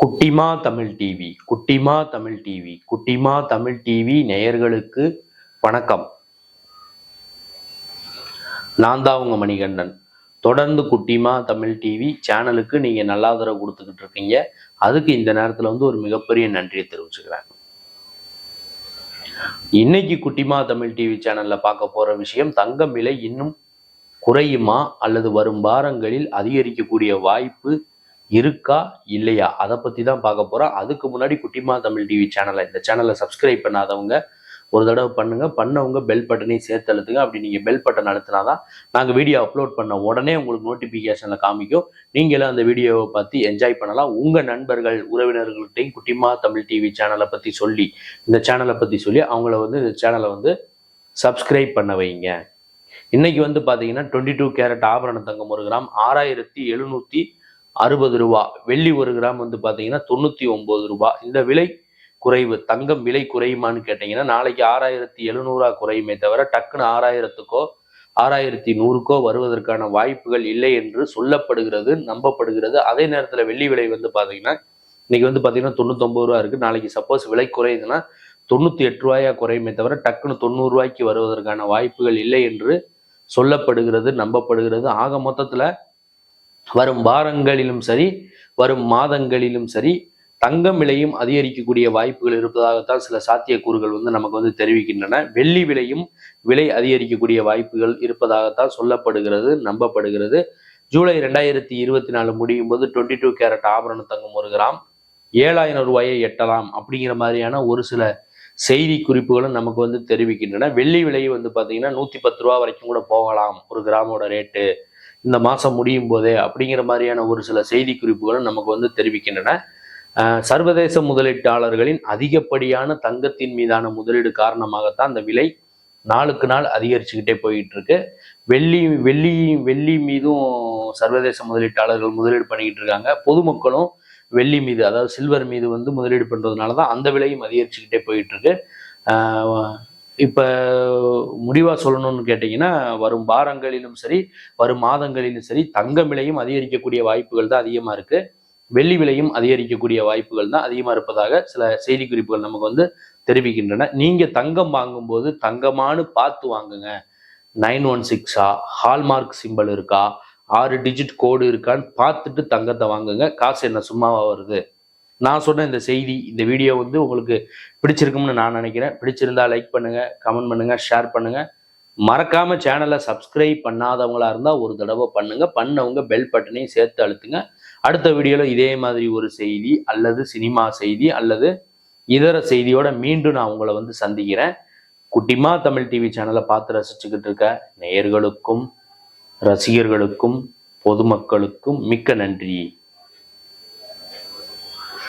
குட்டிமா தமிழ் டிவி குட்டிமா தமிழ் டிவி குட்டிமா தமிழ் டிவி நேயர்களுக்கு வணக்கம். நான் தான் உங்க மணிகண்டன். தொடர்ந்து குட்டிமா தமிழ் டிவி சேனலுக்கு நீங்க நல்ல ஆதரவு கொடுத்துக்கிட்டு இருக்கீங்க. அதுக்கு இந்த நேரத்துல வந்து ஒரு மிகப்பெரிய நன்றியை தெரிவிச்சுக்கிறேன். இன்னைக்கு குட்டிமா தமிழ் டிவி சேனல்ல பார்க்க போற விஷயம் தங்கம் விலை இன்னும் குறையுமா அல்லது வரும் வாரங்களில் அதிகரிக்கக்கூடிய வாய்ப்பு இருக்கா இல்லையா? அதை பற்றி தான் பார்க்க போகிறோம் அதுக்கு முன்னாடி குட்டிமா தமிழ் டிவி சேனலை இந்த சேனலை சப்ஸ்கிரைப் பண்ணாதவங்க ஒரு தடவை பண்ணுங்க. பண்ணவங்க பெல் பட்டனையும் சேர்த்து அழுத்துங்க. அப்படி நீங்கள் பெல் பட்டன் அழுத்தினாதான் நாங்கள் வீடியோ அப்லோட் பண்ண உடனே உங்களுக்கு நோட்டிஃபிகேஷனில் காமிக்கும். நீங்களும் அந்த வீடியோவை பார்த்து என்ஜாய் பண்ணலாம். உங்கள் நண்பர்கள் உறவினர்கள்ட்டையும் குட்டிமா தமிழ் டிவி சேனலை பற்றி சொல்லி இந்த சேனலை பற்றி சொல்லி அவங்கள வந்து இந்த சேனலை வந்து சப்ஸ்கிரைப் பண்ண வைங்க. இன்னைக்கு வந்து பார்த்தீங்கன்னா டுவெண்ட்டி டூ கேரட் ஆபரண தங்கம் ஒரு கிராம் ஆறாயிரத்தி எழுநூற்றி அறுபது ரூபா. வெள்ளி ஒரு கிராம் வந்து பார்த்தீங்கன்னா தொண்ணூற்றி ஒம்பது ரூபா. இந்த விலை குறைவு தங்கம் விலை குறையுமான்னு கேட்டிங்கன்னா நாளைக்கு ஆறாயிரத்தி எழுநூறா குறையுமே தவிர டக்குன்னு ஆறாயிரத்துக்கோ ஆறாயிரத்தி நூறுக்கோ வருவதற்கான வாய்ப்புகள் இல்லை என்று சொல்லப்படுகிறது நம்பப்படுகிறது. அதே நேரத்தில் வெள்ளி விலை வந்து பார்த்தீங்கன்னா இன்னைக்கு வந்து பார்த்தீங்கன்னா தொண்ணூத்தொம்பது ரூபா இருக்கு. நாளைக்கு சப்போஸ் விலை குறையுதுன்னா தொண்ணூத்தி எட்டு ரூபாயா குறையுமே தவிர டக்குன்னு தொண்ணூறு ரூபாய்க்கு வருவதற்கான வாய்ப்புகள் இல்லை என்று சொல்லப்படுகிறது நம்பப்படுகிறது. ஆக மொத்தத்தில் வரும் வாரங்களிலும் சரி வரும் மாதங்களிலும் சரி தங்கம் விலையும் அதிகரிக்கக்கூடிய வாய்ப்புகள் இருப்பதாகத்தான் சில சாத்தியக்கூறுகள் வந்து நமக்கு வந்து தெரிவிக்கின்றன. வெள்ளி விலையும் விலை அதிகரிக்கக்கூடிய வாய்ப்புகள் இருப்பதாகத்தான் சொல்லப்படுகிறது நம்பப்படுகிறது. ஜூலை ரெண்டாயிரத்தி இருபத்தி நாலு முடியும் போது டுவெண்ட்டி டூ கேரட் ஆபரண தங்கம் ஒரு கிராம் ஏழாயிரம் ரூபாயை எட்டலாம் அப்படிங்கிற மாதிரியான ஒரு சில செய்தி குறிப்புகளும் நமக்கு வந்து தெரிவிக்கின்றன. வெள்ளி விலை வந்து பார்த்தீங்கன்னா நூற்றி பத்து ரூபா வரைக்கும் கூட போகலாம் ஒரு கிராமோட ரேட்டு இந்த மாதம் முடியும் போதே அப்படிங்கிற மாதிரியான ஒரு சில செய்தி குறிப்புகளும் நமக்கு வந்து தெரிவிக்கின்றன. சர்வதேச முதலீட்டாளர்களின் அதிகப்படியான தங்கத்தின் மீதான முதலீடு காரணமாகத்தான் அந்த விலை நாளுக்கு நாள் அதிகரிச்சுக்கிட்டே போயிட்டு இருக்கு வெள்ளி வெள்ளி வெள்ளி மீதும் சர்வதேச முதலீட்டாளர்கள் முதலீடு பண்ணிக்கிட்டு இருக்காங்க. பொதுமக்களும் வெள்ளி மீது அதாவது சில்வர் மீது வந்து முதலீடு பண்ணுறதுனால தான் அந்த விலையும் அதிகரிச்சுக்கிட்டே போயிட்டு இருக்கு இப்போ முடிவாக சொல்லணும்னு கேட்டிங்கன்னா வரும் வாரங்களிலும் சரி வரும் மாதங்களிலும் சரி தங்க விலையும் அதிகரிக்கக்கூடிய வாய்ப்புகள் தான் அதிகமாக இருக்குது வெள்ளி விலையும் அதிகரிக்கக்கூடிய வாய்ப்புகள் தான் அதிகமாக இருப்பதாக சில செய்தி குறிப்புகள் நமக்கு வந்து தெரிவிக்கின்றன. நீங்கள் தங்கம் வாங்கும்போது தங்கமானு பார்த்து வாங்குங்க. நைன் ஒன் சிக்ஸா? ஹால்மார்க் சிம்பிள் இருக்கா? ஆறு டிஜிட் கோடு இருக்கான்னு பார்த்துட்டு தங்கத்தை வாங்குங்க. காசு என்ன சும்மாவாக வருது? நான் சொன்ன இந்த செய்தி இந்த வீடியோ வந்து உங்களுக்கு பிடிச்சிருக்கும்னு நான் நினைக்கிறேன். பிடிச்சிருந்தா லைக் பண்ணுங்க கமெண்ட் பண்ணுங்க ஷேர் பண்ணுங்க. மறக்காம சேனலை சப்ஸ்கிரைப் பண்ணாதவங்களா இருந்தா ஒரு தடவை பண்ணுங்க. பண்ணவங்க பெல் பட்டனையும் சேர்த்து அழுத்துங்க. அடுத்த வீடியோல இதே மாதிரி ஒரு செய்தி அல்லது சினிமா செய்தி அல்லது இதர செய்தியோட மீண்டும் நான் உங்களை வந்து சந்திக்கிறேன். குட்டிமா தமிழ் டிவி சேனலை பார்த்து ரசிச்சுக்கிட்டு இருக்க நேயர்களுக்கும் ரசிகர்களுக்கும் பொதுமக்களுக்கும் மிக்க நன்றி.